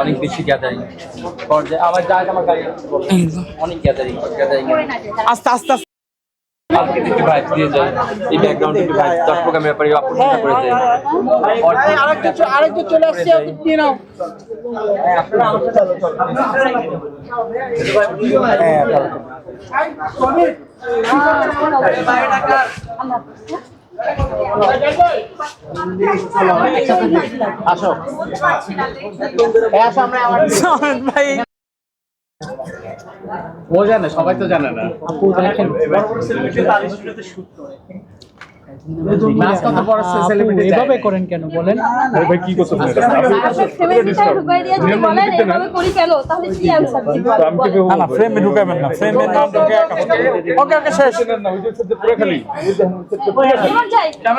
অনেক বেশি গ্যাদারিং আমার যা আমার গাড়ি। অনেক গ্যাদারিং গ্যাদারিং আস্তে আস্তে। কালকে থেকে ভাইব দিয়ে যায় এই ব্যাকগ্রাউন্ডে একটু ভাইব প্রোগ্রামের ব্যাপারে অপছন্দ করে যায় আরেকটু আরেকটু চলে আসছে নিয়ে নাও। আসো। আসো। আমরা আমার ভাই। ও জানে সবাই তো জানে না। এভাবে করেন কেন বলেন? ভাই কি করছ ফেমিনিটাই ঢুকাই দিয়ে যদি বলেন এভাবে করি কেন? তাহলে কি অ্যানসার দিব না না ফ্রেমে ঢুকাবেন না ফ্রেমে না ঢুকে ওকে ওকে শেষ। এবার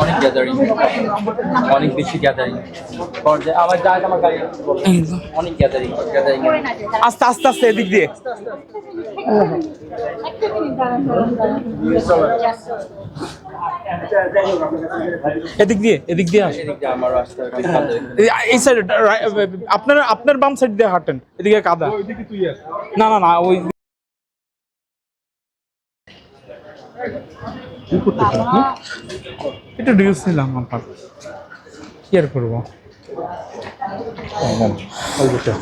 অনেক গ্যাদারিং অনেক বেশি গ্যাদারিং আমার যা আমার গাড়ি অনেক গ্যাদারিং গ্যাদারিং আস্তে আস্তে আস্তে এদিক দিয়ে। এদিক দিয়ে এদিক দিয়ে আপনার আপনার বাম সাইড দিয়ে হাঁটেন এদিকে কাদা। না না না ওই একটু ডিউস নিলাম আমার কি আর করব? ওই যেটা